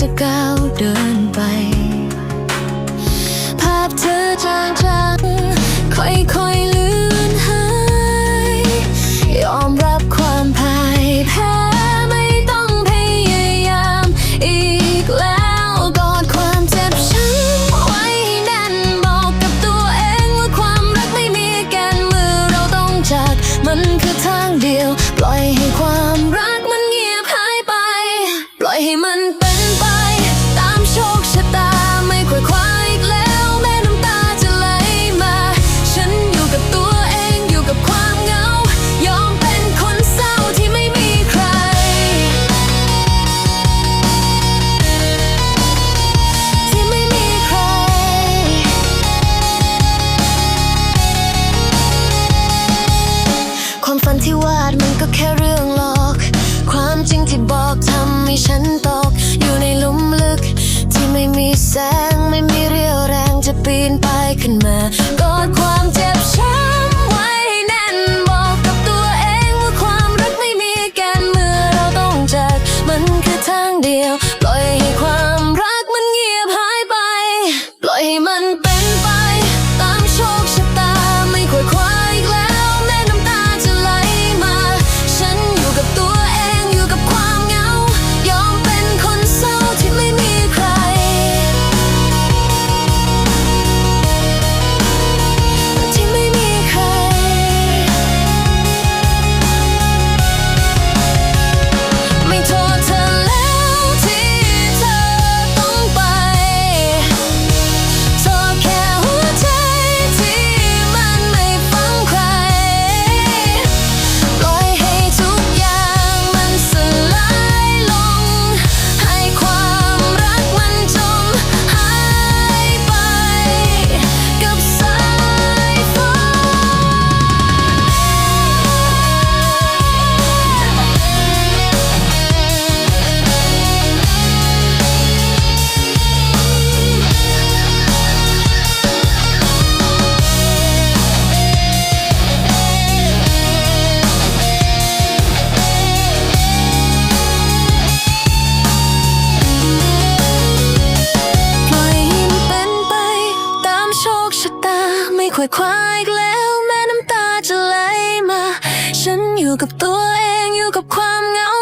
จะก้าวเดินไป ภาพเธอจางๆค่อยๆเลือนหาย ยอมรับความพ่ายแพ้ไม่ต้องพยายามอีกแล้วกอดความเจ็บช้ำไว้ให้แน่นบอกกับตัวเองว่าความรักไม่มีแกนมือเราต้องจาก มันคือทางเดียว ปล่อยให้ ก็แค่เรื่องหลอก ความจริงที่บอกทำให้ฉันตก อยู่ในหลุมลึก ที่ไม่มีแสงไม่มีเรี่ยวแรงจะปีนไปขึ้นมาาไม่ค่อยคว้าอีกแล้วแม้น้ำตาจะไหลมา ฉันอยู่กับตัวเองอยู่กับความเหงา